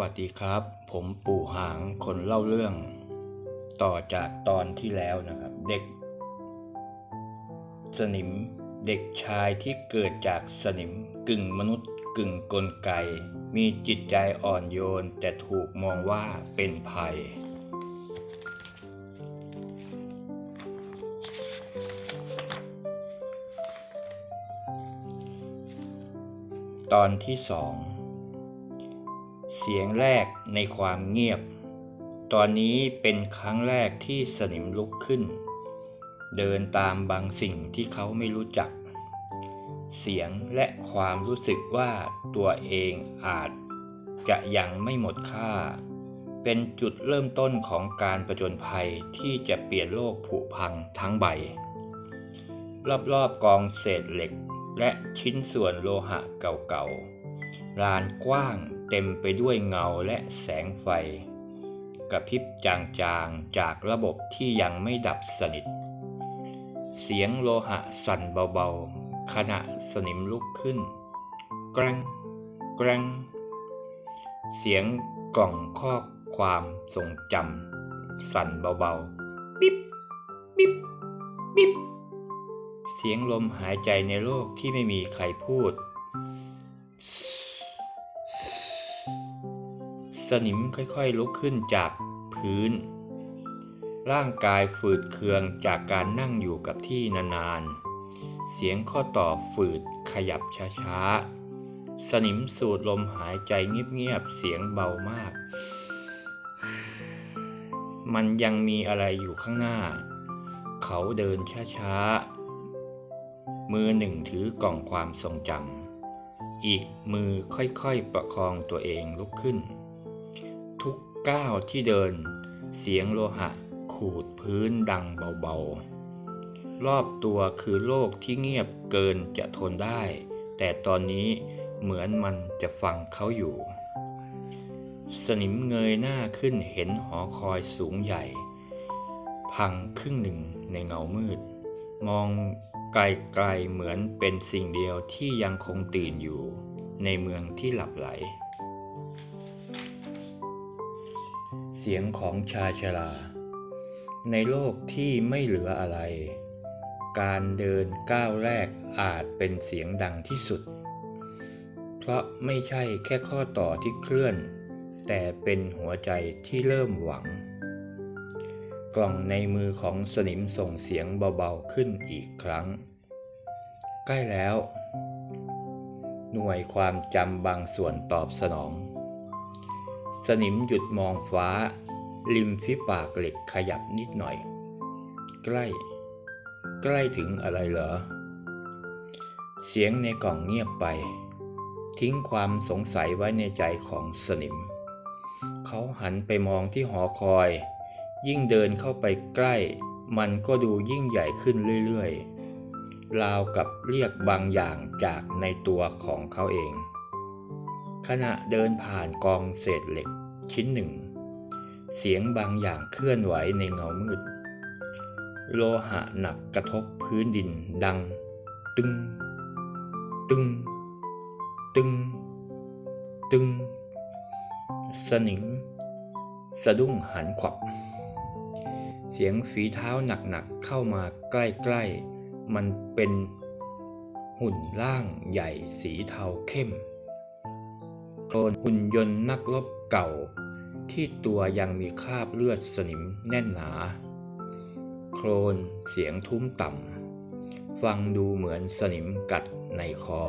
วัสดีครับ ผมปู่หางคนเล่าเรื่อง ต่อจากตอนที่แล้วนะครับ เด็ก สนิมเด็กชายที่เกิดจากสนิมกึ่งมนุษย์กึ่งกลไก มีจิตใจอ่อนโยน แต่ถูกมองว่าเป็นภัย ตอนที่สอง เสียงแรกในความเงียบ ตอนนี้เป็นครั้งแรกที่สนิมลุกขึ้น เดินตามบางสิ่งที่เขาไม่รู้จัก เสียงและความรู้สึกว่าตัวเองอาจจะยังไม่หมดค่า เป็นจุดเริ่มต้นของการประจนภัยที่จะเปลี่ยนโลกผุพังทั้งใบ รอบๆกองเศษเหล็กและชิ้นส่วนโลหะเก่าๆลานกว้าง เต็มไปด้วยเงาและแสงไฟ กระพริบจางๆจากระบบที่ยังไม่ดับสนิท เสียงโลหะสั่นเบาๆ ขณะสนิมลุกขึ้น กรงกรงเสียงกล่องข้อความทรงจำสั่นเบาๆ ปิ๊บ ปิ๊บ ปิ๊บ เสียงลมหายใจในโลกที่ไม่มีใครพูด นิมค่อยๆลุกขึ้นจากพื้น ร่างกายฝืดเคืองจากการนั่งอยู่กับที่นานๆ เสียงข้อต่อฝืดขยับช้าๆ สนิมสูดลมหายใจเงียบๆ เสียงเบามาก มันยังมีอะไรอยู่ข้างหน้า เขาเดินช้าๆ มือหนึ่งถือกล่องความทรงจำอีกมือค่อยๆ ประคองตัวเองลุกขึ้น ก้าวที่เดิน เสียงโลหะ ขูดพื้นดังเบาๆ รอบตัวคือโลกที่เงียบเกินจะทนได้ แต่ตอนนี้เหมือนมันจะฟังเขาอยู่ สนิมเงยหน้าขึ้นเห็นหอคอยสูงใหญ่ พังครึ่งหนึ่งในเงามืด มองไกลๆเหมือนเป็นสิ่งเดียวที่ยังคงตื่นอยู่ ในเมืองที่หลับไหล เสียงของชายชรา ในโลกที่ไม่เหลืออะไร การเดินก้าวแรกอาจเป็นเสียงดังที่สุด เพราะไม่ใช่แค่ข้อต่อที่เคลื่อน แต่เป็นหัวใจที่เริ่มหวัง กล่องในมือของสนิมส่งเสียงเบาๆขึ้นอีกครั้ง ใกล้แล้ว หน่วยความจำบางส่วนตอบสนอง สนิมหยุดมองฟ้า ริมฝีปากเหล็กขยับนิดหน่อย ใกล้ ใกล้ถึงอะไรเหรอ เสียงในกล่องเงียบไป ทิ้งความสงสัยไว้ในใจของสนิม เขาหันไปมองที่หอคอย ยิ่งเดินเข้าไปใกล้ มันก็ดูยิ่งใหญ่ขึ้นเรื่อยๆราวกับเรียกบางอย่างจากในตัวของเขาเอง ขณะเดินผ่านกองเศษเหล็กชิ้นหนึ่ง เสียงบางอย่างเคลื่อนไหวในเงามืด โลหะหนักกระทบพื้นดินดัง ตึง ตึง ตึง ตึง สนิมสะดุ้งหันขวับ เสียงฝีเท้าหนักๆเข้ามาใกล้ๆ มันเป็นหุ่นร่างใหญ่สีเทาเข้ม คลนหุ่นยนต์นักรบเก่า ที่ตัวยังมีคราบเลือดสนิมแน่นหนา โคลนเสียงทุ้มต่ำ ฟังดูเหมือนสนิมกัดในคอ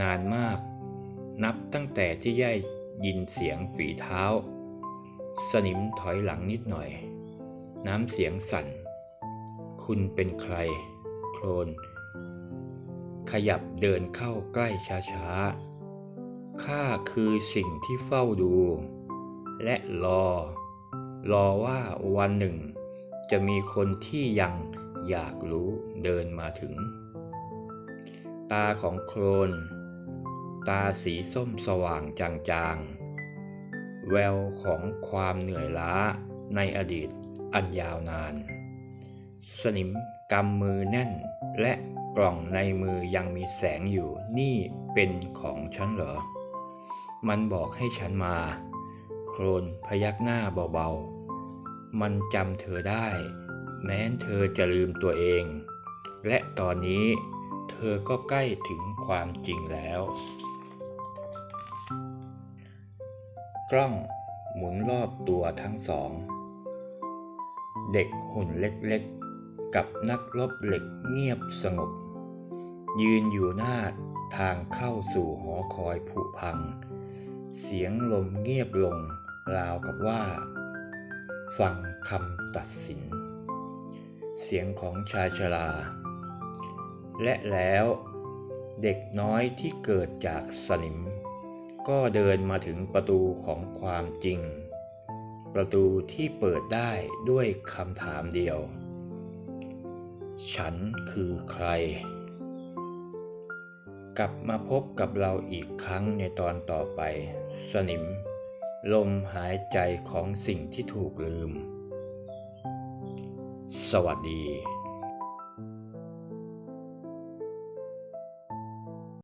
นานมาก นับตั้งแต่ที่ย่ายยินเสียงฝีเท้า สนิมถอยหลังนิดหน่อย น้ำเสียงสั่น คุณเป็นใคร โคลนขยับเดินเข้าใกล้ช้าๆ ข้าคือสิ่งที่เฝ้าดู และรอ รอว่าวันหนึ่ง จะมีคนที่ยังอยากรู้เดินมาถึง ตาของโคลน ตาสีส้มสว่างจางๆ แววของความเหนื่อยล้าในอดีตอันยาวนาน สนิมกำมือแน่นและกล่องในมือยังมีแสงอยู่นี่เป็นของฉันเหรอ มันบอกให้ฉันมา โครนพยักหน้าเบาๆ มันจำเธอได้ แม้นเธอจะลืมตัวเอง และตอนนี้เธอก็ใกล้ถึงความจริงแล้ว กล้องหมุนรอบตัวทั้งสอง เด็กหุ่นเล็กๆ กับนักรบเหล็กเงียบสงบ ยืนอยู่หน้าทางเข้าสู่หอคอยผุพัง เสียงลมเงียบลง ราวกับว่า ฟังคำตัดสิน เสียงของชายชรา และแล้วเด็กน้อยที่เกิดจากสนิม ก็เดินมาถึงประตูของความจริง ประตูที่เปิดได้ด้วยคำถามเดียว ฉันคือใคร กลับมาพบกับเราอีกครั้งในตอนต่อไป สนิม ลมหายใจของสิ่งที่ถูกลืม สวัสดี